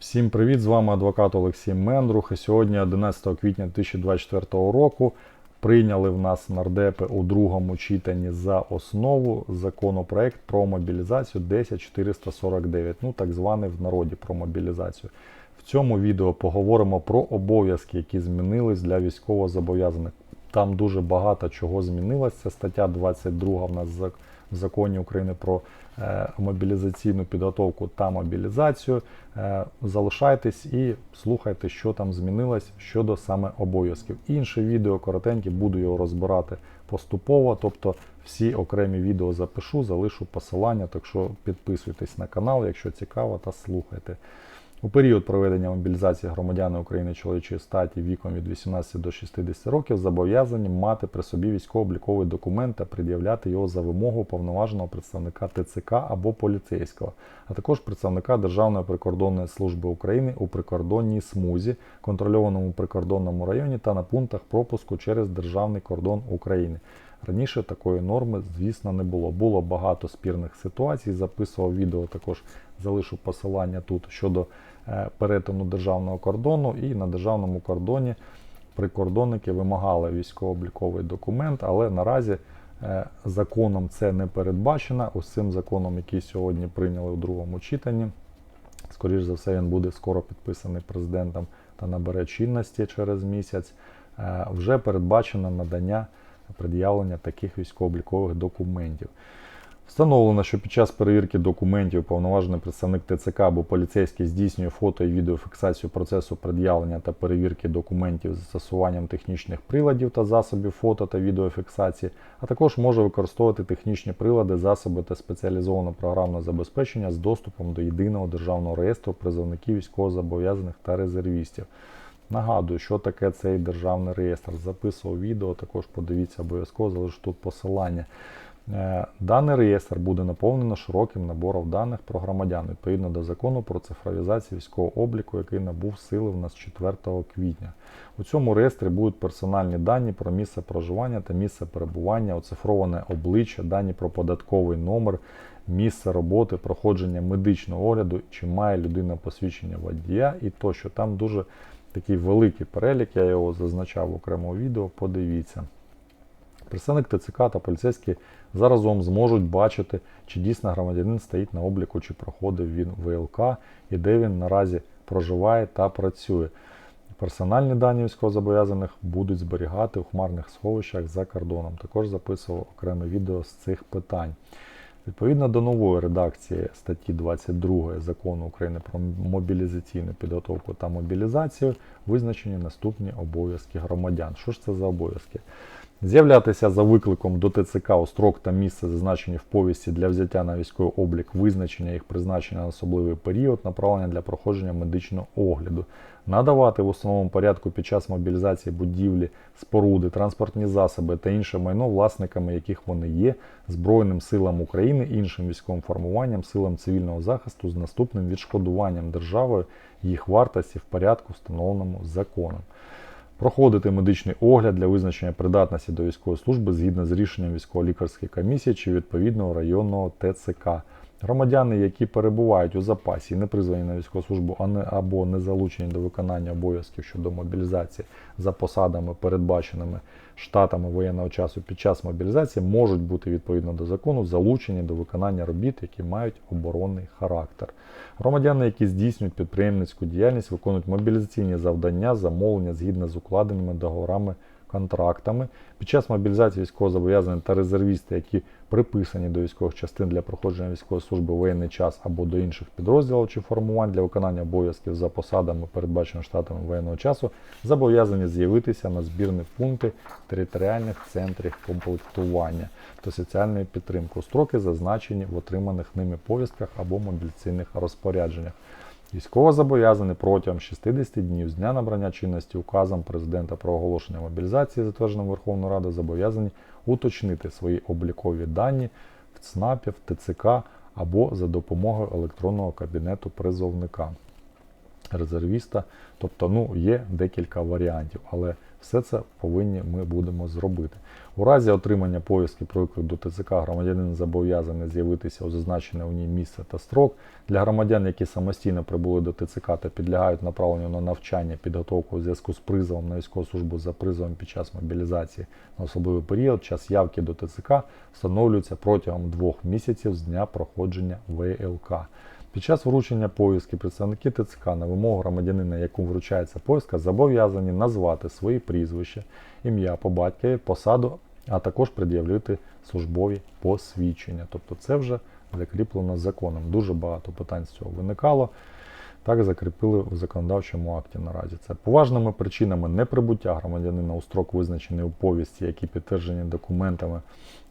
Всім привіт! З вами адвокат Олексій Мендрух. І сьогодні, 11 квітня 2024 року, прийняли в нас нардепи у другому читанні за основу законопроект про мобілізацію 10449, ну так званий в народі про мобілізацію. В цьому відео поговоримо про обов'язки, які змінились для військовозобов'язаних. Там дуже багато чого змінилось. Це стаття 22 в нас в законі України про е, мобілізаційну підготовку та мобілізацію. Е, залишайтесь і слухайте, що там змінилось щодо саме обов'язків. Інше відео коротеньке, буду його розбирати поступово. Тобто всі окремі відео запишу, залишу посилання. Так що підписуйтесь на канал, якщо цікаво, та слухайте. У період проведення мобілізації громадяни України чоловічої статі віком від 18 до 60 років зобов'язані мати при собі військово-обліковий документ та пред'являти його за вимогу повноваженого представника ТЦК або поліцейського, а також представника Державної прикордонної служби України у прикордонній смузі, контрольованому прикордонному районі та на пунктах пропуску через державний кордон України. Раніше такої норми, звісно, не було. Було багато спірних ситуацій. Записував відео, також залишу посилання тут щодо е, перетину державного кордону. І на державному кордоні прикордонники вимагали військово-обліковий документ, але наразі е, законом це не передбачено. Ось цим законом, який сьогодні прийняли у другому читанні. Скоріше за все, він буде скоро підписаний президентом та набере чинності через місяць. Е, Вже передбачено надання пред'явлення таких військово-облікових документів. Встановлено, що під час перевірки документів повноважений представник ТЦК або поліцейський здійснює фото і відеофіксацію процесу пред'явлення та перевірки документів з застосуванням технічних приладів та засобів фото та відеофіксації, а також може використовувати технічні прилади, засоби та спеціалізоване програмне забезпечення з доступом до єдиного державного реєстру призовників військовозобов'язаних та резервістів. Нагадую, що таке цей державний реєстр. Записував відео, також подивіться обов'язково, залишу тут посилання. Е, Даний реєстр буде наповнено широким набором даних про громадян відповідно до закону про цифровізацію військового обліку, який набув сили в нас 4 квітня. У цьому реєстрі будуть персональні дані про місце проживання та місце перебування, оцифроване обличчя, дані про податковий номер, місце роботи, проходження медичного огляду, чи має людина посвідчення водія і тощо. Там дуже такий великий перелік, я його зазначав в окремому відео, подивіться. Представник ТЦК та поліцейські заразом зможуть бачити, чи дійсно громадянин стоїть на обліку, чи проходив він ВЛК і де він наразі проживає та працює. Персональні дані військовозобов'язаних будуть зберігати у хмарних сховищах за кордоном. Також записував окреме відео з цих питань. Відповідно до нової редакції статті 22 закону України про мобілізаційну підготовку та мобілізацію визначені наступні обов'язки громадян. Що ж це за обов'язки? З'являтися за викликом до ТЦК у строк та місце, зазначені в повісті для взяття на військовий облік, визначення їх призначення на особливий період, направлення для проходження медичного огляду, надавати в основному порядку під час мобілізації будівлі, споруди, транспортні засоби та інше майно, власниками яких вони є, Збройним силам України, іншим військовим формуванням, силам цивільного захисту з наступним відшкодуванням державою їх вартості в порядку, встановленому законом. Проходити медичний огляд для визначення придатності до військової служби згідно з рішенням військово-лікарської комісії чи відповідного районного ТЦК. Громадяни, які перебувають у запасі не призвані на військову службу а не- або не залучені до виконання обов'язків щодо мобілізації за посадами, передбаченими штатами воєнного часу під час мобілізації, можуть бути відповідно до закону залучені до виконання робіт, які мають оборонний характер. Громадяни, які здійснюють підприємницьку діяльність, виконують мобілізаційні завдання, замовлення згідно з укладеними договорами контрактами. Під час мобілізації військовозобов'язаних та резервісти, які приписані до військових частин для проходження військової служби воєнний час або до інших підрозділів чи формувань для виконання обов'язків за посадами, передбаченими штатами воєнного часу, зобов'язані з'явитися на збірні пункти територіальних центрів комплектування та соціальної підтримки строки, зазначені в отриманих ними повістках або мобілізаційних розпорядженнях. Військовозобов'язаний протягом 60 днів з дня набрання чинності указом президента про оголошення мобілізації, затвердженим Верховною Радою, зобов'язані уточнити свої облікові дані в ЦНАПі, в ТЦК або за допомогою електронного кабінету призовника резервіста. Тобто, ну, є декілька варіантів, але Все це повинні ми будемо зробити. У разі отримання повістки про виклик до ТЦК громадянин зобов'язаний з'явитися у зазначене у ній місце та строк. Для громадян, які самостійно прибули до ТЦК та підлягають направленню на навчання, підготовку у зв'язку з призовом на військову службу за призовом під час мобілізації на особливий період, час явки до ТЦК встановлюється протягом двох місяців з дня проходження ВЛК. Під час вручення повістки представники ТЦК на вимогу громадянина, якому вручається повістка, зобов'язані назвати свої прізвища, ім'я по батькові, посаду, а також пред'явити службові посвідчення. Тобто це вже закріплено законом. Дуже багато питань з цього виникало. Так закріпили в законодавчому акті наразі. Це поважними причинами неприбуття громадянина у строк, визначений у повісті, які підтверджені документами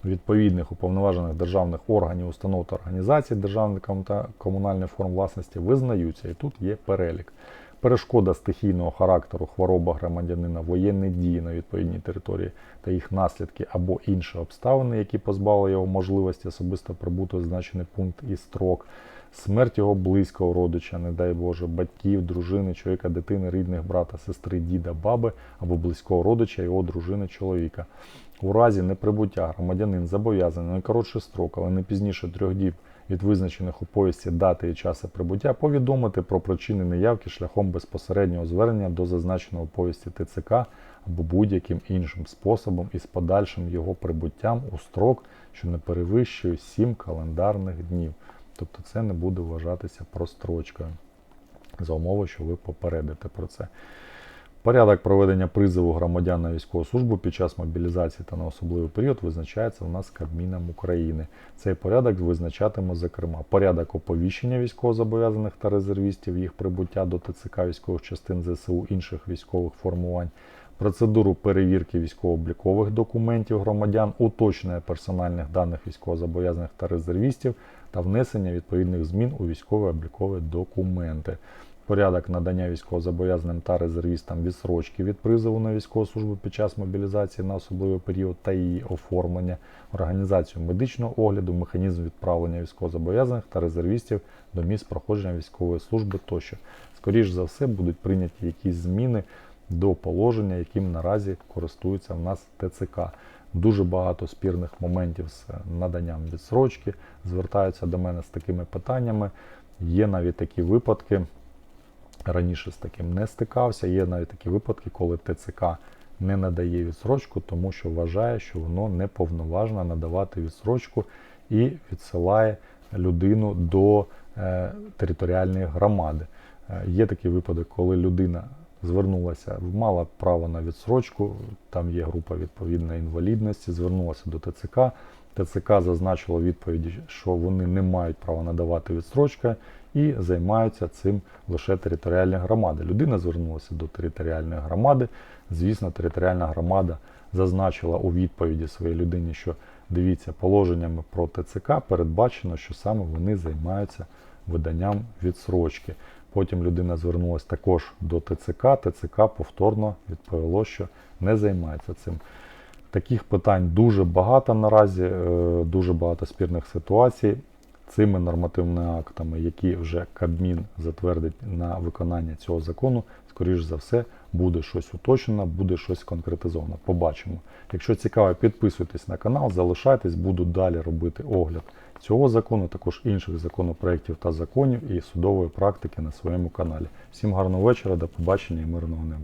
відповідних уповноважених державних органів, установ та організацій державних та комунальних форм власності визнаються. І тут є перелік. Перешкода стихійного характеру, хвороба громадянина, воєнні дії на відповідній території та їх наслідки або інші обставини, які позбавили його можливості особисто прибути в зазначений пункт і строк, смерть його близького родича, не дай Боже, батьків, дружини, чоловіка, дитини, рідних, брата, сестри, діда, баби або близького родича його дружини, чоловіка. У разі неприбуття громадянин зобов'язаний на найкоротший строк, але не пізніше трьох діб від визначених у повісті дати і часу прибуття повідомити про причини неявки шляхом безпосереднього звернення до зазначеного повісті ТЦК або будь-яким іншим способом із подальшим його прибуттям у строк, що не перевищує 7 календарних днів. Тобто це не буде вважатися прострочкою за умови, що ви попередите про це. Порядок проведення призову громадян на військову службу під час мобілізації та на особливий період визначається у нас Кабміном України. Цей порядок визначатиме, зокрема, порядок оповіщення військовозобов'язаних та резервістів, їх прибуття до ТЦК військових частин ЗСУ інших військових формувань, процедуру перевірки військово-облікових документів громадян, уточнення персональних даних військовозобов'язаних та резервістів та внесення відповідних змін у військово-облікові документи порядок надання військовозобов'язаним та резервістам відсрочки від призову на військову службу під час мобілізації на особливий період та її оформлення, організацію медичного огляду, механізм відправлення військовозобов'язаних та резервістів до місць проходження військової служби тощо. Скоріше за все будуть прийняті якісь зміни до положення, яким наразі користується в нас ТЦК. Дуже багато спірних моментів з наданням відсрочки звертаються до мене з такими питаннями. Є навіть такі випадки, раніше з таким не стикався. Є навіть такі випадки, коли ТЦК не надає відсрочку, тому що вважає, що воно не повноважно надавати відсрочку і відсилає людину до е, територіальної громади. Е, є такий випадок, коли людина звернулася, мала право на відсрочку, там є група відповідної інвалідності, звернулася до ТЦК. ТЦК зазначило відповіді, що вони не мають права надавати відстрочка і займаються цим лише територіальні громади. Людина звернулася до територіальної громади. Звісно, територіальна громада зазначила у відповіді своїй людині, що дивіться, положеннями про ТЦК передбачено, що саме вони займаються виданням відсрочки. Потім людина звернулася також до ТЦК. ТЦК повторно відповіло, що не займається цим. Таких питань дуже багато наразі, е, дуже багато спірних ситуацій. Цими нормативними актами, які вже Кабмін затвердить на виконання цього закону, скоріш за все, буде щось уточнено, буде щось конкретизовано. Побачимо. Якщо цікаво, підписуйтесь на канал, залишайтесь, буду далі робити огляд цього закону, також інших законопроєктів та законів і судової практики на своєму каналі. Всім гарного вечора, до побачення і мирного неба.